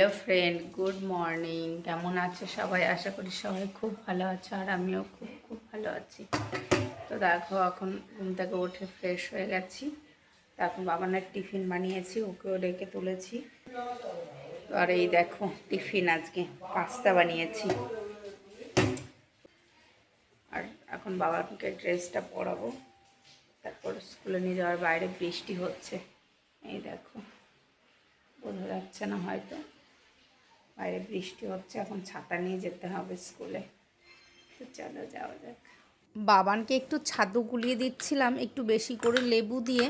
Hello friend, good morning. কেমন আছে সবাই? আশা করি সবাই খুব ভালো আছে আর আমিও খুব খুব ভালো আছি। তো দেখো, এখন ঘুম থেকে উঠে ফ্রেশ হয়ে গেছি। এখন বাবানের টিফিন বানিয়েছি, ওকেও ডেকে তুলেছি। আর এই দেখো, টিফিন আজকে, পাস্তা বানিয়েছি। আর এখন বাবাকে ড্রেসটা পরাবো। তারপর স্কুলে নিয়ে যাওয়ার বাইরে বৃষ্টি হচ্ছে। এই দেখো, বোঝা যাচ্ছে না হয়তো। বাইরে বৃষ্টি হচ্ছে, এখন ছাতা নিয়ে যেতে হবে স্কুলে। তো চলো যাওয়া যাক। বাবানকে একটু ছাদু গুলিয়ে দিচ্ছিলাম, একটু বেশি করে লেবু দিয়ে।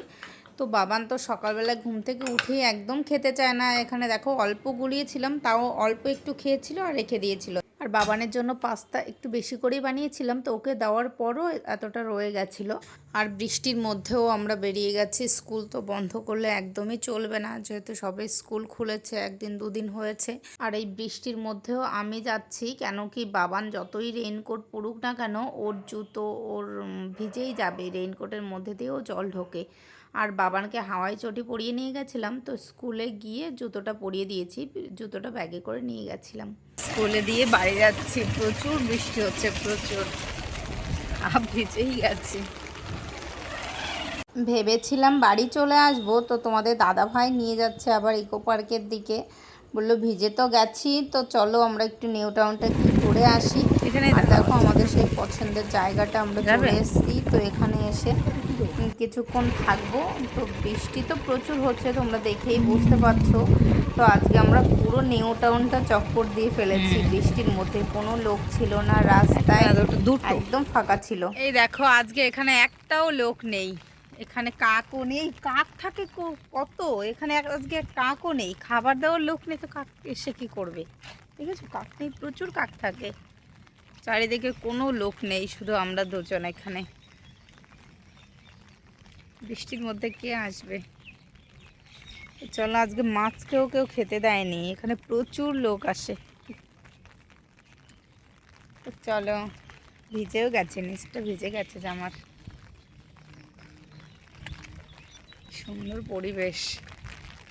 তো বাবান তো সকালবেলা ঘুম থেকে উঠেই একদম খেতে চায় না। এখানে দেখো অল্প গুলিয়েছিলাম, তাও অল্প একটু খেয়েছিল আর রেখে দিয়েছিল। আর বাবানের জন্য পাস্তা একটু বেশি করেই বানিয়েছিলাম, তো ওকে দেওয়ার পরও এতটা রয়ে গেছিল। আর বৃষ্টির মধ্যেও আমরা বেরিয়ে গেছি, স্কুল তো বন্ধ করলে একদমই চলবে না, যেহেতু সবে স্কুল খুলেছে, একদিন দুদিন হয়েছে। আর এই বৃষ্টির মধ্যেও আমি যাচ্ছি, কেন কি বাবান যতই রেইনকোট পরুক না কেন, ওর জুতো ওর ভিজেই যাবে রেইনকোটের মধ্যে দিয়েও জল ঢোকে। আর বাবানকে হাওয়াই চটি পরিয়ে নিয়ে গেছিলাম তো স্কুলে গিয়ে জুতোটা পরিয়ে দিয়েছি জুতোটা ব্যাগে করে নিয়ে গেছিলাম। স্কুলে দিয়ে বাড়ি যাচ্ছি প্রচুর বৃষ্টি হচ্ছে প্রচুর। আপ ভিজেই গেছি। ভেবেছিলাম বাড়ি চলে আসব তো তোমাদের দাদা ভাই নিয়ে যাচ্ছে আবার ইকো পার্কের দিকে। বলল ভিজে তো গেছি তো চলো আমরা একটু নিউ টাউনটা একটু ঘুরে আসি। দেখো আমাদের সেই পছন্দের জায়গাটা আমরা চলে এসেছি তো এখানে এসে কিছুক্ষণ থাকব। তো বৃষ্টি তো প্রচুর হচ্ছে তোমরা দেখেই বুঝতে পারছ। তো আজকে আমরা পুরো নিউ টাউনটা চক্কর দিয়ে ফেলেছি। বৃষ্টির মধ্যে কোনো লোক ছিল না রাস্তায় একদম ফাঁকা ছিল। এই দেখো আজকে এখানে একটাও লোক নেই। এখানে কাকও নেই। কাক থাকে কত? এখানে আজকে কাকও নেই। খাবার দেওয়ার লোক নেই তো কাক এসে কি করবে? ঠিক আছে কাক নেই প্রচুর কাক থাকে। চারিদিকে কোনো লোক নেই শুধু আমরা দুজন এখানে। বৃষ্টির মধ্যে কে আসবে? চলো, আজকে মাছ কেউ কেউ খেতে দেয়নি। এখানে প্রচুর লোক আসে। চলো, ভিজেও গেছে, নিচটা ভিজে গেছে জামার। সুন্দর পরিবেশ।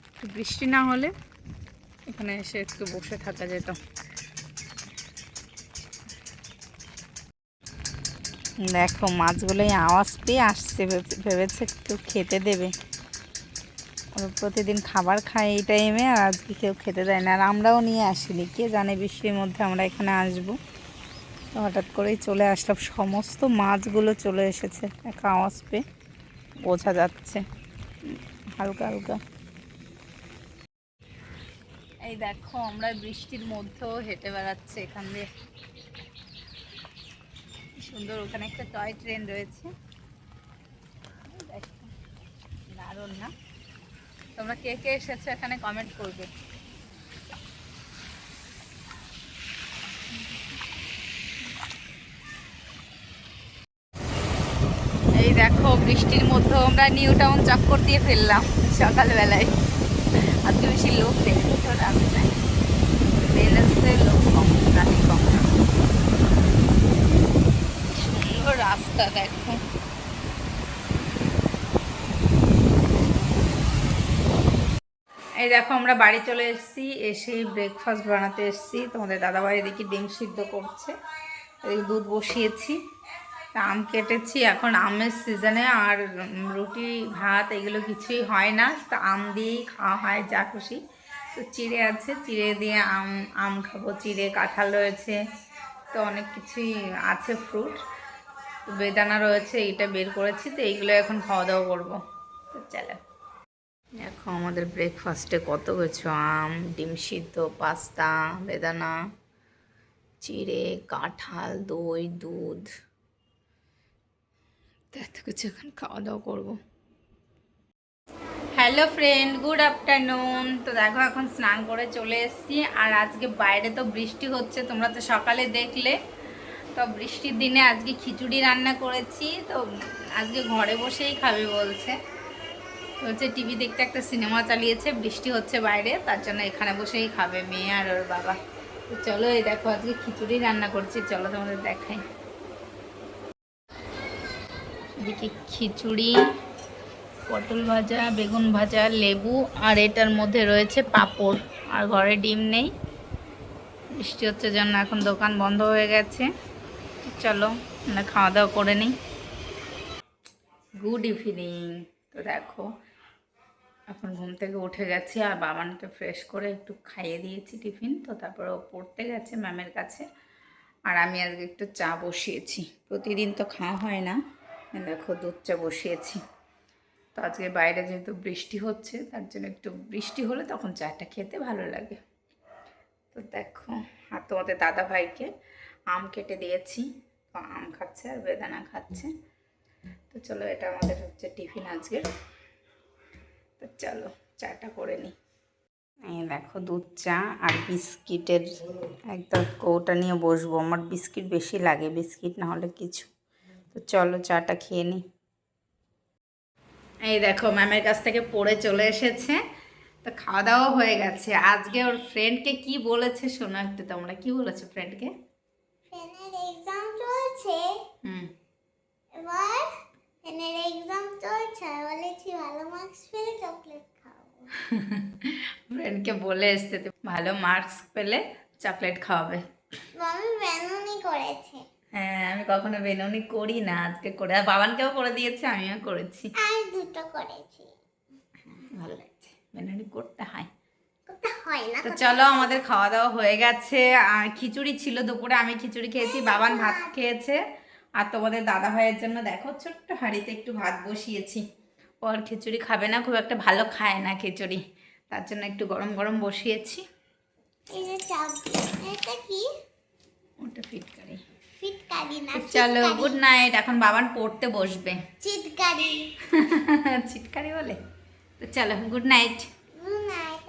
একটু বৃষ্টি না হলে এখানে এসে একটু বসে থাকা যেত। দেখো, মাছগুলোই আওয়াজ পেয়ে আসছে, ভেবে- ভেবেছে কেউ খেতে দেবে। ওরা প্রতিদিন খাবার খায় এই টাইমে আর আজকে কেউ খেতে দেয় না। আর আমরাও নিয়ে আসিনি, কে জানে বৃষ্টির মধ্যে আমরা এখানে আসব। হঠাৎ করেই চলে আসলাম, সমস্ত মাছগুলো চলে এসেছে, এক আওয়াজ পেয়ে বোঝা যাচ্ছে। হালকা হালকা। এই দেখো, আমরা বৃষ্টির মধ্যেও হেঁটে বেড়াচ্ছে এখান দিয়ে। সুন্দর, ওখানে একটা টয় ট্রেন রয়েছে। দারুণ না? তোমরা কে কে এসেছ এখানে কমেন্ট করবে। এই দেখো, বৃষ্টির মধ্যে আমরা নিউ টাউন চক্কর দিয়ে ফেললাম সকালবেলায়। আজকে বেশি লোক দেখতে তো রাস্তায় ট্রেন আসতে লোক কম গাড়ি কম সুন্দর রাস্তা দেখো এই দেখো, আমরা বাড়ি চলে এসেছি, এসে ব্রেকফাস্ট বানাতে এসেছি। তোমাদের দাদাভাই এদিকে ডিম সিদ্ধ করছে দুধ বসিয়েছি, আম কেটেছি। এখন আমের সিজনে আর রুটি, ভাত এগুলো কিছুই হয় না, তো আম দিয়েই খাওয়া হয়, যা খুশি। তো চিড়ে আছে, চিড়ে দিয়ে আম আম খাব, চিড়ে কাঁঠাল রয়েছে, তো অনেক কিছুই আছে ফ্রুট বেদানা রয়েছে, এইটা বের করেছি, তো এইগুলো এখন খাওয়া দাওয়া করব। তো চলো। দেখো আমাদের ব্রেকফাস্টে কত কিছু, আম, ডিম সিদ্ধ, পাস্তা, বেদানা, চিড়ে, কাঁঠাল, দই, দুধ। এত কিছু এখন খাওয়া দাওয়া করব। হ্যালো ফ্রেন্ড গুড আফটারনুন তো দেখো এখন স্নান করে চলে এসেছি। আর আজকে বাইরে তো বৃষ্টি হচ্ছে, তোমরা তো সকালে দেখলে। তো বৃষ্টির দিনে আজকে খিচুড়ি রান্না করেছি। তো আজকে ঘরে বসেই খাবে বলছে। বলছে টিভি দেখতে একটা সিনেমা চালিয়েছে, বৃষ্টি হচ্ছে বাইরে, তার জন্য এখানে বসেই খাবে মেয়ে আর ওর বাবা। তো চলো এই দেখো, আজকে খিচুড়ি রান্না করছি, চলো তোমাদের দেখাই। এদিকে খিচুড়ি, পটল ভাজা, বেগুন ভাজা, লেবু, আর এটার মধ্যে রয়েছে পাঁপড়, আর ঘরে ডিম নেই। বৃষ্টি হচ্ছে জন্য এখন দোকান বন্ধ হয়ে গেছে। চলো, আমরা খাওয়া দাওয়া করে নিই। Good evening. তো দেখো এখন ঘুম থেকে উঠে গেছি আর বাবানকে ফ্রেশ করে একটু খাইয়ে দিয়েছি টিফিন। তো তারপরে ও পড়তে গেছে ম্যামের কাছে। আর আমি আজকে একটু চা বসিয়েছি। প্রতিদিন তো খাওয়া হয় না। দেখো দুধ চা বসিয়েছি। তো আজকে বাইরে যেহেতু বৃষ্টি হচ্ছে, তার জন্য একটু বৃষ্টি হলে তখন চাটা খেতে ভালো লাগে। তো দেখো, আর তোমাদের দাদা ভাইকে আম কেটে দিয়েছি। আম খাচ্ছে আর বেদানা খাচ্ছে। তো চলো, এটা আমাদের হচ্ছে টিফিন আজকের। তো চলো চাটা করে নিই এই দেখো দুধ চা আর বিস্কিটের একদম কৌটা নিয়ে বসবো। আমার বিস্কিট বেশি লাগে বিস্কিট না হলে কিছু। তো চলো চাটা খেয়ে নিই এই দেখো ম্যামের কাছ থেকে পড়ে চলে এসেছে। তো খাওয়া দাওয়া হয়ে গেছে। আজকে ওর ফ্রেন্ডকে কি বলেছে শোনো একটু তোমরা। কি বলেছ ফ্রেন্ডকে ফ্যানের এক্সাম চলছে হুম এবার ফ্যানের এক্সাম চলছে বলেছি ভালো মার্কস পেলে চকলেট খাব। ফ্রেন্ডকে বলে ভালো মার্কস পেলে চকলেট খাওয়াবে। মামি বেনুনি করেছে। হ্যাঁ আমি কখনো বেনুনি করি না আজকে করে আর বাবানকেও করে দিয়েছে আমিও করেছি। আর দুটো করেছি। ভালো লাগছে বেনুনি করতে হয়। হয় তো চলো আমাদের খাওয়া দাওয়া হয়ে গেছে আর খিচুড়ি ছিল দুপুরে আমি খিচুড়ি খেয়েছি বাবান ভাত খেয়েছে। আর তোমাদের দাদা ভাইয়ের জন্য দেখো ছোট্ট হাঁড়িতে একটু ভাত বসিয়েছি। ওর খিচুড়ি খাবে না খুব একটা ভালো খায় না খিচুড়ি। তার জন্য একটু গরম গরম বসিয়েছি। ওটা ফিটকারি চলো গুড নাইট এখন বাবান পড়তে বসবে। চিটকারি চিটকারি বলে? তো চলো গুড নাইট গুড নাইট